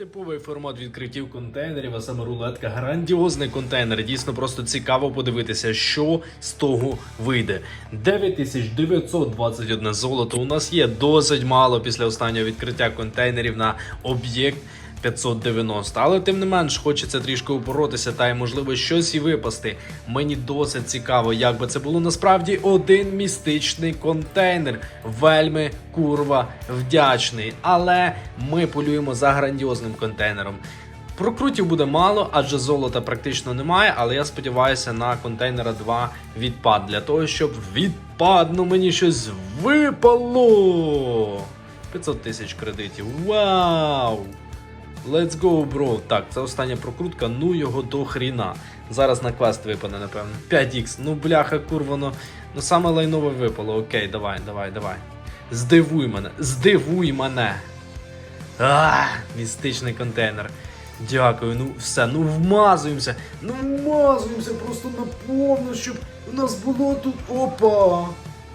Типовий формат відкриттів контейнерів, а саме рулетка грандіозний контейнер. Дійсно просто цікаво подивитися, що з того вийде. 9921 золото у нас є досить мало після останнього відкриття контейнерів на об'єкт. 590, але тим не менш хочеться трішки упоротися та й можливо щось і випасти. Мені досить цікаво, як би це було насправді один містичний контейнер. Вельми курва вдячний. Але ми полюємо за грандіозним контейнером. Прокрутів буде мало, адже золота практично немає, але я сподіваюся на контейнера 2 відпад для того, щоб відпад, ну мені щось випало. 500 тисяч кредитів. Вау! Let's go, bro. Так, це остання прокрутка, ну його до хріна. Зараз на квест випане, напевно. 5х, ну бляха, курвано. Ну саме лайнове випало. Окей, давай, давай, давай. Здивуй мене, здивуй мене. А, містичний контейнер. Дякую, ну все, ну вмазуємося. Ну вмазуємося просто наповну, щоб у нас було тут. Опа!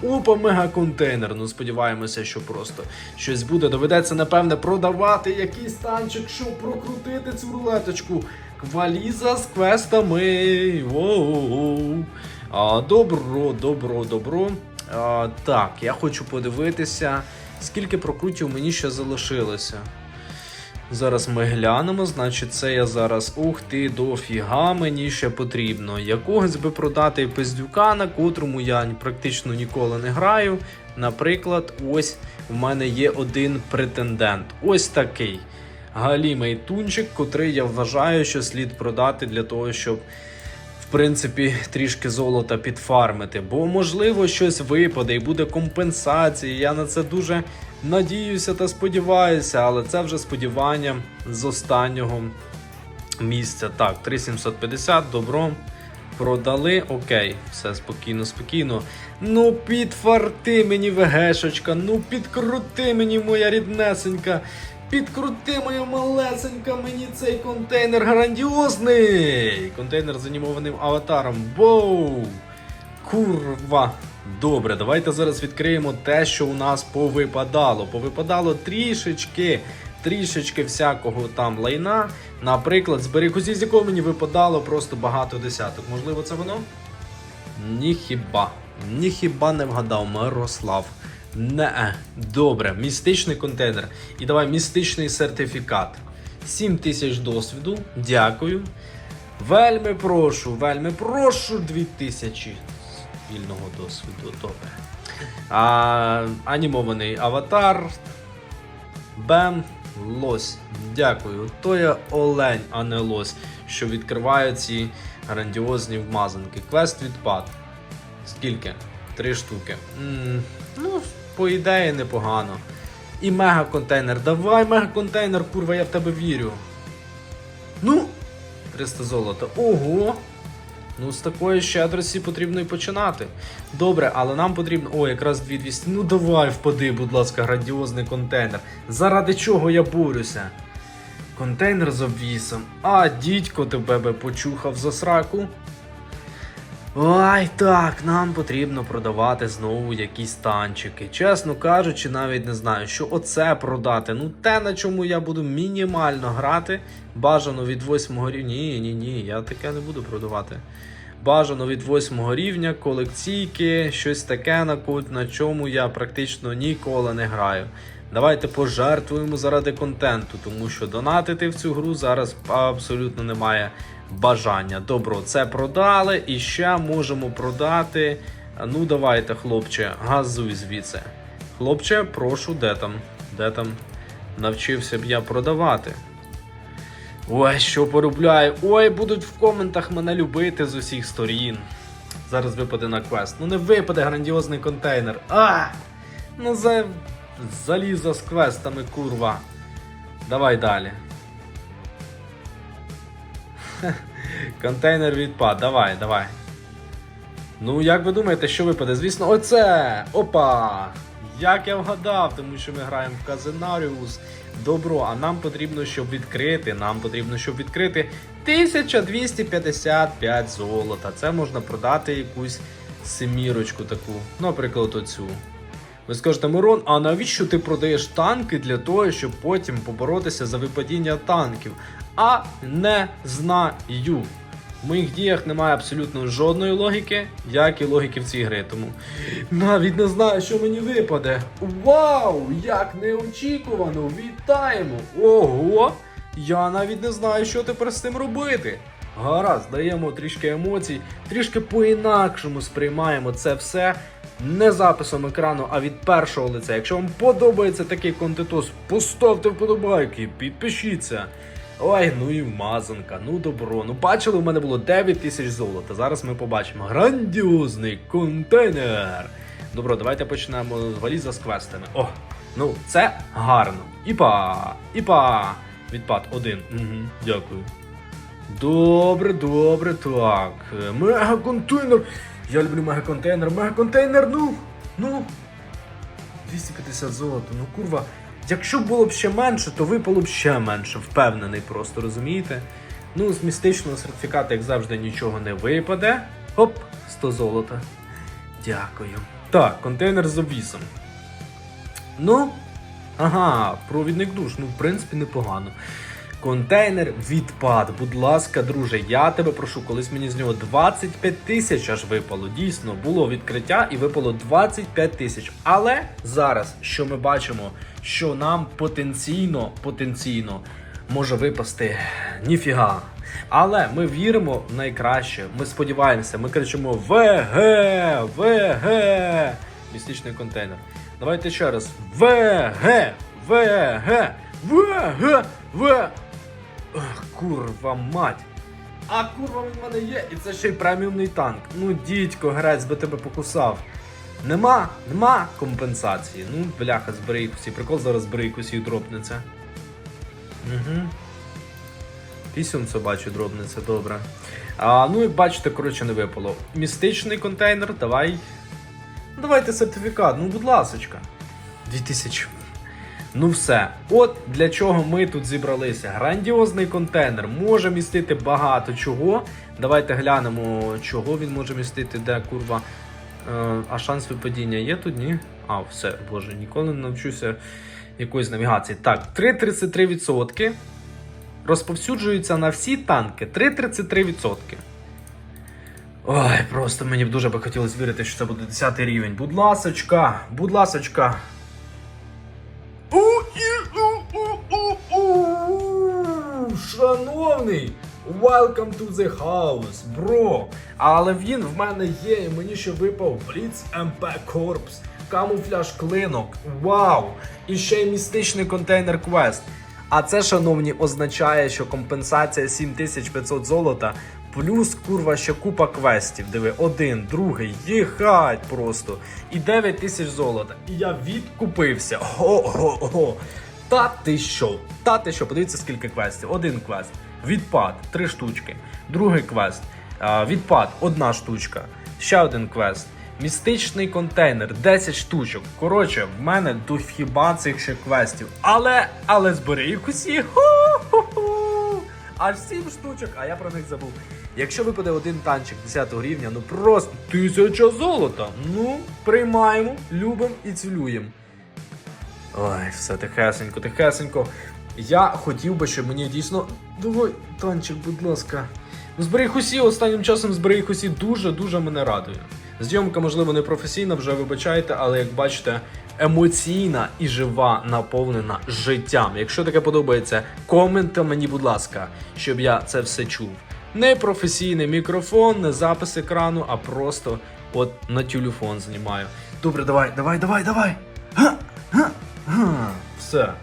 Опа, мегаконтейнер. Ну сподіваємося, що просто щось буде. Доведеться, напевне, продавати якийсь танчик, щоб прокрутити цю рулеточку. Кваліза з квестами. Воу. А, добро, добро, добро. А, так, я хочу подивитися, скільки прокрутів мені ще залишилося. Зараз ми глянемо, значить, це я зараз. Ух ти, дофіга мені ще потрібно. Якогось би продати пиздюка, на котрому я практично ніколи не граю. Наприклад, ось в мене є один претендент. Ось такий. Галімий тунчик, котрий я вважаю, що слід продати для того, щоб. В принципі, трішки золота підфармити, бо можливо щось випаде і буде компенсація. Я на це дуже надіюся та сподіваюся, але це вже сподівання з останнього місця. Так, 3750, добро. Продали, окей, все спокійно, спокійно. Ну підфарти мені ВГшечка, ну підкрути мені моя ріднесенька. Підкрути моя малесенька мені цей контейнер грандіозний. Контейнер з анімованим аватаром. Воу! Курва. Добре, давайте зараз відкриємо те, що у нас повипадало. Повипадало трішечки, трішечки всякого там лайна. Наприклад, з берегузі, з якого мені випадало просто багато десяток. Можливо, це воно? Ніхіба. Ніхіба не вгадав, Мирослав. Не, добре, містичний контейнер. І давай містичний сертифікат. 7 тисяч досвіду. Дякую. Вельми прошу, вельми прошу 2000 вільного досвіду. Добре. А, анімований аватар. Бем. Лось. Дякую. То я олень, а не лось, що відкриває ці грандіозні вмазанки. Квест відпад. Скільки? Три штуки. м ну, по ідеї, непогано. І мега-контейнер. Давай мега-контейнер, курва, я в тебе вірю. Ну, 300 золота. Ого! Ну, з такої щедрості потрібно і починати. Добре, але нам потрібно. О, якраз 2200. Ну давай впади, будь ласка, грандіозний контейнер. Заради чого я борюся? Контейнер з обвісом. А, дідько тебе би почухав за сраку. Ой, так, нам потрібно продавати знову якісь танчики. Чесно кажучи, навіть не знаю, що оце продати. Ну, те, на чому я буду мінімально грати. Бажано від 8 рівня. Ні, ні, ні, я таке не буду продавати. Бажано від 8 рівня, колекційки, щось таке, на на чому я практично ніколи не граю. Давайте пожертвуємо заради контенту, тому що донатити в цю гру зараз абсолютно немає бажання. Добро, це продали і ще можемо продати. Ну, давайте, хлопче, газуй звідси. Хлопче, прошу, де там? Де там? Навчився б я продавати. Ой, що поробляю. Ой, будуть в коментах мене любити з усіх сторін. Зараз випаде на квест. Ну не випаде грандіозний контейнер. А! Ну за... залізо з квестами, курва. Давай далі. Контейнер відпад, давай, давай. Ну, як ви думаєте, що випаде? Звісно, оце! Опа! Як я вгадав, тому що ми граємо в Казинаріус. Добро, а нам потрібно, щоб відкрити. Нам потрібно, щоб відкрити 1255 золота. Це можна продати якусь семірочку таку. Наприклад, оцю. Ви скажете, Мирон, а навіщо ти продаєш танки для того, щоб потім поборотися за випадіння танків? А не знаю. В моїх діях немає абсолютно жодної логіки, як і логіки в цій грі. Тому навіть не знаю, що мені випаде. Вау! Як неочікувано! Вітаємо! Ого! Я навіть не знаю, що тепер з цим робити. Гаразд, даємо трішки емоцій, трішки по-інакшому сприймаємо це все не записом екрану, а від першого лиця. Якщо вам подобається такий контентос, поставте вподобайки, підпишіться. Ой, ну і вмазанка, ну добро. Ну бачили, у мене було 9 тисяч золота. Зараз ми побачимо грандіозний контейнер. Добро, давайте почнемо з валіза з квестами. О, ну це гарно. Іпа, іпа. Відпад один. Угу, дякую. Добре, добре, так. Мегаконтейнер. Я люблю мегаконтейнер. Мегаконтейнер, ну. Ну. 250 золота, ну курва. Якщо було б ще менше, то випало б ще менше, впевнений просто, розумієте? Ну, з містичного сертифіката, як завжди, нічого не випаде. Оп, 100 золота. Дякую. Так, контейнер з обвісом. Ну, ага, провідник душ, ну, в принципі, непогано. Контейнер відпад. Будь ласка, друже, я тебе прошу, колись мені з нього 25 тисяч аж випало. Дійсно, було відкриття і випало 25 тисяч. Але зараз, що ми бачимо, що нам потенційно, потенційно може випасти ніфіга. Але ми віримо в найкраще. Ми сподіваємося, ми кричимо ВГ! ВГ! Містичний контейнер. Давайте ще раз. ВГ! ВГ! ВГ! В. Курва мать. А курва в мене є, і це ще й преміумний танк. Ну, дідько, грець би тебе покусав. Нема, нема компенсації. Ну, бляха, збери якусь. Прикол зараз збери якусь і дропнеться. Угу. Пісюнце бачу, дробниця, добре. А, ну, як бачите, коротше, не випало. Містичний контейнер, давай. Давайте сертифікат, ну, будь ласочка. 2000. Ну все, от для чого ми тут зібралися. Грандіозний контейнер може містити багато чого. Давайте глянемо, чого він може містити, де курва. Е, а шанс випадіння є тут? Ні? А, все, боже, ніколи не навчуся якоїсь навігації. Так, 3,33%. Розповсюджується на всі танки 3,33%. Ой, просто мені б дуже би хотілося вірити, що це буде 10 рівень. Будь ласочка, будь ласочка. Шановний, welcome to the house, бро. Але він в мене є, і мені ще випав Blitz MP Corps, камуфляж клинок. Вау! І ще й містичний контейнер квест. А це, шановні, означає, що компенсація 7500 золота. Плюс, курва, ще купа квестів. Диви, один, другий, їхать просто. І 9 тисяч золота. І я відкупився. Го-го-го. Та ти що? Та ти що? Подивіться, скільки квестів. Один квест. Відпад, три штучки. Другий квест. Відпад, одна штучка. Ще один квест. Містичний контейнер, 10 штучок. Коротше, в мене дофіба цих ще квестів. Але, але збери їх усі. Ху-ху-ху. Аж 7 штучок, а я про них забув. Якщо випаде один танчик 10 рівня, ну просто тисяча золота. Ну, приймаємо, любимо і цілюємо. Ой, все тихесенько, тихесенько. Я хотів би, щоб мені дійсно. Давай, танчик, будь ласка. Ну, зберіг усі, останнім часом зберіг усі дуже-дуже мене радує. Зйомка, можливо, не професійна, вже вибачайте, але як бачите, емоційна і жива, наповнена життям. Якщо таке подобається, коменти мені, будь ласка, щоб я це все чув. Не професійний мікрофон, не запис екрану, а просто от на телефон знімаю. Добре, давай, давай, давай, давай. Га, га, га. Все.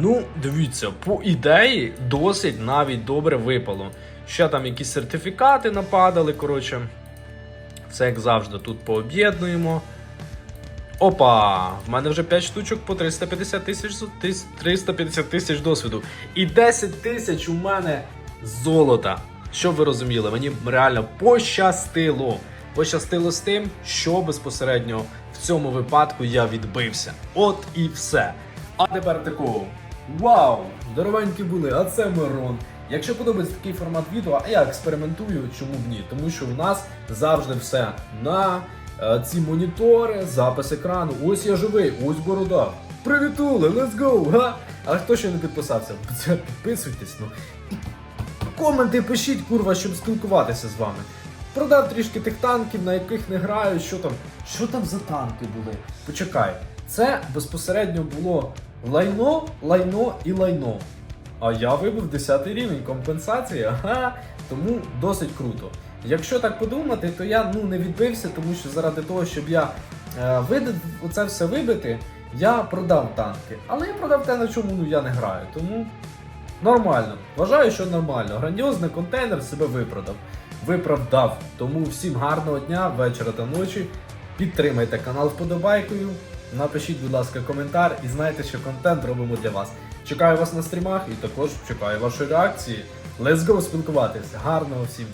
Ну, дивіться, по ідеї досить навіть добре випало. Ще там якісь сертифікати нападали, коротше. Все як завжди, тут пооб'єднуємо. Опа! В мене вже 5 штучок по 350 тисяч 350 тисяч досвіду. І 10 тисяч у мене золота. Щоб ви розуміли, мені реально пощастило. Пощастило з тим, що безпосередньо в цьому випадку я відбився. От і все. А тепер такого. Вау! Здоровенькі були, а це Мирон. Якщо подобається такий формат відео, а я експериментую, чому б ні? Тому що в нас завжди все на е, ці монітори, запис екрану. Ось я живий, ось борода. Привітули, let's go! Га? А хто ще не підписався? Підписуйтесь, ну. Коменти пишіть, курва, щоб спілкуватися з вами. Продав трішки тих танків, на яких не граю. Що там? Що там за танки були? Почекай, це безпосередньо було лайно, лайно і лайно. А я вибив 10 рівень компенсація, ага, тому досить круто. Якщо так подумати, то я ну не відбився, тому що заради того, щоб я е, видав оце все вибити, я продав танки. Але я продав те, на чому ну, я не граю. Тому нормально. Вважаю, що нормально. Грандіозний контейнер себе виправдав. Виправдав. Тому всім гарного дня, вечора та ночі. Підтримайте канал вподобайкою. Напишіть, будь ласка, коментар і знайте, що контент робимо для вас. Чекаю вас на стрімах і також чекаю вашої реакції. Let's go спілкуватися. Гарного всім!